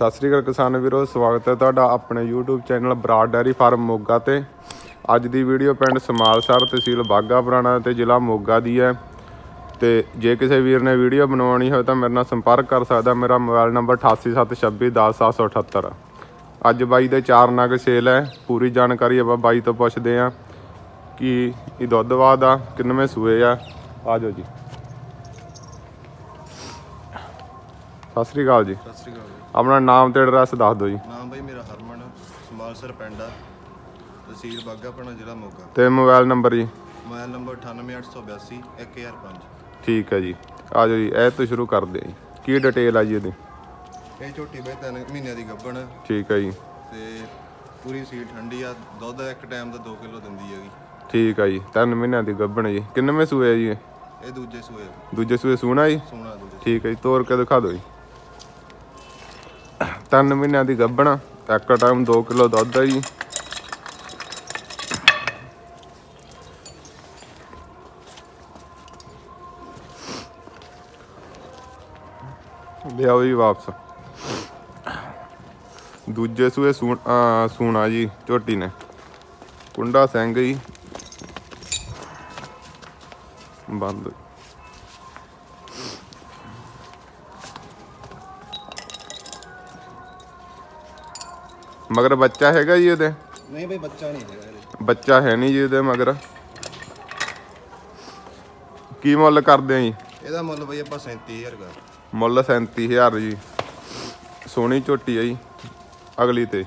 ਸਤਿ ਸ੍ਰੀ ਅਕਾਲ ਕਿਸਾਨ ਵੀਰੋ, ਸਵਾਗਤ ਹੈ ਤੁਹਾਡਾ ਆਪਣੇ YouTube channel Brar dairy farm Moga ਤੇ। ਅੱਜ ਦੀ ਵੀਡੀਓ ਪਿੰਡ ਸਮਾਲਸਰ ਤਹਿਸੀਲ ਬਾਗਾ ਪੁਰਾਣਾ ਤੇ ਜ਼ਿਲ੍ਹਾ ਮੋਗਾ ਦੀ ਹੈ। ਤੇ ਜੇ ਕਿਸੇ ਵੀਰ ਨੇ ਵੀਡੀਓ ਬਣਵਾਉਣੀ ਹੋਵੇ ਤਾਂ ਮੇਰੇ ਨਾਲ ਸੰਪਰਕ ਕਰ ਸਕਦਾ, ਮੇਰਾ ਮੋਬਾਈਲ ਨੰਬਰ 8876210778 ਅੱਜ ਬਾਈ ਦੇ ਚਾਰ ਨਗ ਸੇਲ ਹੈ, ਪੂਰੀ ਜਾਣਕਾਰੀ ਆਪਾਂ ਬਾਈ ਤੋਂ ਪੁੱਛਦੇ ਹਾਂ ਕਿ ਇਹ ਦੁੱਧ ਬਾਦ ਆ ਕਿੰਨਵੇਂ ਸੂਏ ਆ। ਆਜੋ ਜੀ। ਸਤਿ ਸ੍ਰੀ ਅਕਾਲ ਜੀ। ਸਤਿ ਸ੍ਰੀ ਅਕਾਲ ਜੀ। ਆਪਣਾ ਨਾਮ ਤੇ ਐਡਰੈਸ ਦੱਸ ਦਿਓ ਜੀ। ਨਾਮ ਬਾਈ ਮੇਰਾ ਹਰਮਨ ਸਮਾਲਸਰ ਪਿੰਡ ਆ। ਤਹਿਸੀਲ ਬਾਗਾਪਣਾ ਜ਼ਿਲ੍ਹਾ ਮੋਗਾ। ਤੇ ਮੋਬਾਈਲ ਨੰਬਰ ਜੀ? ਮੋਬਾਈਲ ਨੰਬਰ 98882 1005 ਠੀਕ ਹੈ ਜੀ। ਆ ਜਾਓ ਜੀ ਇਹ ਤੋਂ ਸ਼ੁਰੂ ਕਰਦੇ ਹਾਂ ਜੀ। ਕੀ ਡਿਟੇਲ ਆ ਜੀ ਇਹਦੀ? ਇਹ ਝੋਟੀ ਬਾਈ ਤਿੰਨ ਮਹੀਨਿਆਂ ਦੀ ਗੱਭਣ। ਠੀਕ ਹੈ ਜੀ। ਤੇ ਪੂਰੀ ਸੀਲ ਠੰਡੀ ਆ। ਦੁੱਧ ਇੱਕ ਟਾਈਮ ਦਾ 2 ਕਿਲੋ ਦਿੰਦੀ ਹੈਗੀ। ਠੀਕ ਹੈ ਜੀ। ਤਿੰਨ ਮਹੀਨਿਆਂ ਦੀ ਗੱਭਣ ਜੀ। ਕਿੰਨਵੇਂ ਸੂਏ ਆ ਜੀ ਇਹ? ਇਹ ਦੂਜੇ ਸੂਏ ਦੂਜੇ ਸੂਏ ਸੂਣਾ ਜੀ? ਸੋਨਾ ਦੂਜੇ ਠੀਕ ਹੈ ਜੀ। ਤੋਰ ਕੇ ਦਿਖਾ ਦਿਓ ਜੀ। ਤਿੰਨ ਮਹੀਨਿਆਂ ਦੀ ਗੱਭਣ ਇੱਕ ਟਾਈਮ 2 ਕਿਲੋ ਦੁੱਧ ਆ ਜੀ। ਲਿਆਓ ਜੀ ਵਾਪਸ। ਦੂਜੇ ਸੂਏ ਸੂਣ- ਸੂਣਾ ਜੀ, ਝੋਟੀ ਨੇ। ਕੁੰਡਾ ਸਿੰਘ ਜੀ। ਬੰਦ। ਮਗਰ ਬੱਚਾ ਹੈਗਾ ਜੀ ਇਹਦੇ ਨਹੀਂ ਬਾਈ ਬੱਚਾ ਨਹੀਂ ਹੈਗਾ ਇਹਦੇ ਬੱਚਾ ਹੈ ਨਹੀਂ ਜੀ ਇਹਦੇ ਮਗਰ। ਕੀ ਮੁੱਲ ਕਰਦੇ ਆ ਜੀ? ਇਹਦਾ ਮੁੱਲ ਬਾਈ ਆਪਾਂ 37000 ਕਰ। ਮੁੱਲ 37000 ਜੀ। ਸੋਹਣੀ ਝੋਟੀ ਆ ਜੀ ਅਗਲੀ ਤੇ।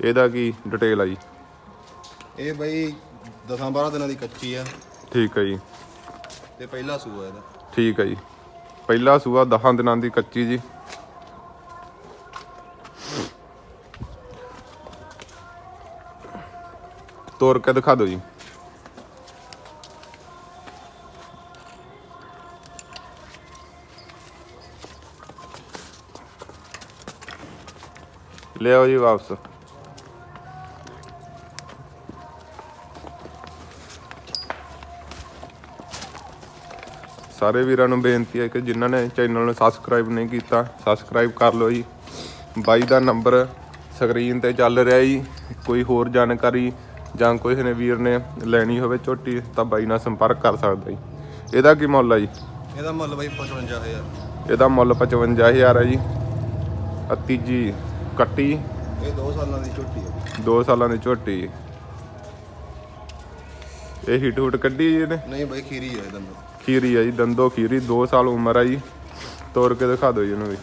ਇਹਦਾ ਕੀ ਡਿਟੇਲ ਆ ਜੀ? ਇਹ ਬਾਈ 10 12 ਦਿਨਾਂ ਦੀ ਕੱਚੀ ਆ। ਠੀਕ ਹੈ ਜੀ। ਤੇ ਪਹਿਲਾ ਸੂਆ ਇਹਦਾ। ਠੀਕ ਹੈ ਜੀ। ਪਹਿਲਾ ਸੂਆ 10 ਦਿਨਾਂ ਦੀ ਕੱਚੀ ਜੀ। ਤੋੜ ਕੇ ਦਿਖਾ ਦਿਓ ਜੀ। ਲਿਆਓ ਜੀ ਵਾਪਸ। ਸਾਰੇ ਵੀਰਾਂ ਨੂੰ ਬੇਨਤੀ ਹੈ ਕਿ ਜਿਨ੍ਹਾਂ ਨੇ ਚੈਨਲ ਨੂੰ ਸਬਸਕ੍ਰਾਈਬ ਨਹੀਂ ਕੀਤਾ ਸਬਸਕ੍ਰਾਈਬ ਕਰ ਲਓ ਜੀ। ਬਾਈ ਦਾ ਨੰਬਰ ਸਕਰੀਨ ਤੇ ਚੱਲ ਰਿਹਾ ਜੀ। ਕੋਈ ਹੋਰ ਜਾਣਕਾਰੀ ਜਾਂ ਕੋਈ ਨੇ ਵੀਰ ਨੇ ਲੈਣੀ ਹੋਵੇ ਝੋਟੀ ਤਾਂ ਬਾਈ ਨਾਲ ਸੰਪਰਕ ਕਰ ਸਕਦਾ ਜੀ। ਇਹਦਾ ਕੀ ਮੁੱਲ ਹੈ ਜੀ? ਇਹਦਾ ਮੁੱਲ ਬਾਈ 55000 ਇਹਦਾ ਮੁੱਲ 55000 ਹੈ ਜੀ। ਆ ਤੀਜੀ ਕੱਟੀ। ਇਹ 2 ਸਾਲਾਂ ਦੀ ਝੋਟੀ ਆ 2 ਸਾਲਾਂ ਦੀ ਝੋਟੀ। ਇਹ ਹੀਟ ਹੂਟ ਕੱਢੀ ਜੀ ਇਹਨੇ? ਨਹੀਂ ਬਾਈ ਖੀਰੀ ਆ ਇਹਦਾ ਮੁੱਲ। ਖੀਰੀ ਆ ਜੀ ਦੰਦੋ ਖੀਰੀ 2 ਸਾਲ ਉਮਰ ਆ ਜੀ। ਤੋੜ ਕੇ ਦਿਖਾ ਦਿਓ ਜੀ ਇਹਨੂੰ ਵੀ।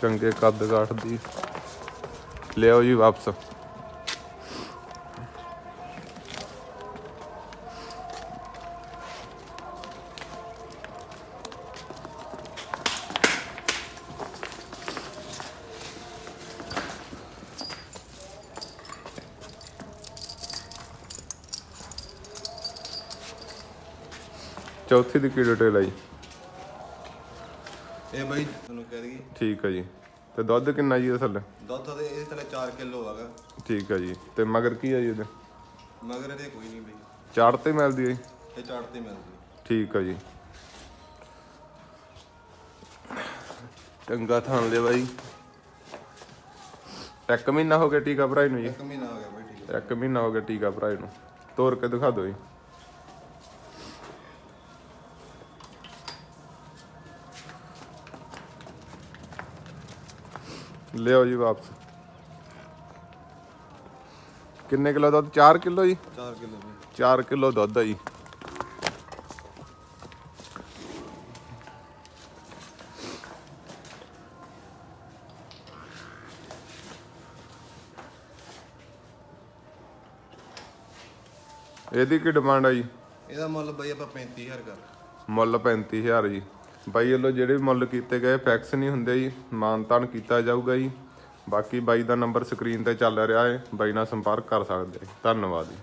ਚੰਗੇ ਕੱਦ ਕਾਠ ਦੀ। ਲਿਆਓ ਜੀ ਵਾਪਸ। ਚੌਥੀ ਦੀ ਕੀ ਡਿਟੇਲ ਆ ਜੀ? ਇਹ ਬਾਈ ਤੁਹਾਨੂੰ ਕਹਿ ਦਈਏ। ਠੀਕ ਆ ਜੀ। ਤੇ ਦੁੱਧ ਕਿੰਨਾ ਜੀ ਅਸਲ ਦੁੱਧ ਦੇ ਇਹਦੇ ਥੱਲੇ 4 ਕਿਲੋ ਹੈਗਾ। ਠੀਕ ਆ ਜੀ। ਤੇ ਮਗਰ ਕੀ ਆ ਜੀ ਇਹਦੇ? ਮਗਰ ਇਹਦੇ ਕੋਈ ਨਹੀਂ ਬਈ। ਚਾਰ ਤੇ ਮਿਲਦੀ ਆ ਜੀ? ਇਹ ਚਾਟ ਤੇ ਮਿਲਦੀ। ਠੀਕ ਆ ਜੀ। ਚੰਗਾ ਥਾਂ ਦੇ ਬਾਈ। ਇੱਕ ਮਹੀਨਾ ਹੋ ਗਿਆ ਟੀਕਾ ਭਰਾਈ ਨੂੰ ਜੀ। ਇੱਕ ਮਹੀਨਾ ਹੋ ਗਿਆ ਬਈ ਠੀਕ ਇੱਕ ਮਹੀਨਾ ਹੋ ਗਿਆ ਟੀਕਾ ਭਰਾਈ ਨੂੰ। ਤੋੜ ਕੇ ਦਿਖਾ ਦਿਓ ਜੀ। ਲਿਆਓ ਜੀ ਵਾਪਸ। ਕਿੰਨੇ ਕਿਲੋ ਦੁੱਧ? 4 ਕਿਲੋ ਜੀ? 4 ਕਿਲੋ ਬਈ 4 ਕਿਲੋ ਦੁੱਧ ਆ ਜੀ। ਇਹਦੀ ਕੀ ਡਿਮਾਂਡ ਆ ਜੀ? ਇਹਦਾ ਮੁੱਲ ਬਈ ਆਪਾਂ 35000 ਕਰ। ਮੁੱਲ 35000 ਜੀ। ਬਾਈ ਵੱਲੋਂ ਜਿਹੜੇ ਵੀ ਮੁੱਲ ਕੀਤੇ ਗਏ ਫੈਕਸ ਨਹੀਂ ਹੁੰਦੇ ਜੀ, ਮਾਨਤਾਨ ਕੀਤਾ ਜਾਊਗਾ ਜੀ। ਬਾਕੀ ਬਾਈ ਦਾ ਨੰਬਰ ਸਕਰੀਨ ਤੇ ਚੱਲ ਰਿਹਾ ਹੈ, ਬਾਈ ਨਾਲ ਸੰਪਰਕ ਕਰ ਸਕਦੇ ਧੰਨਵਾਦ ਜੀ।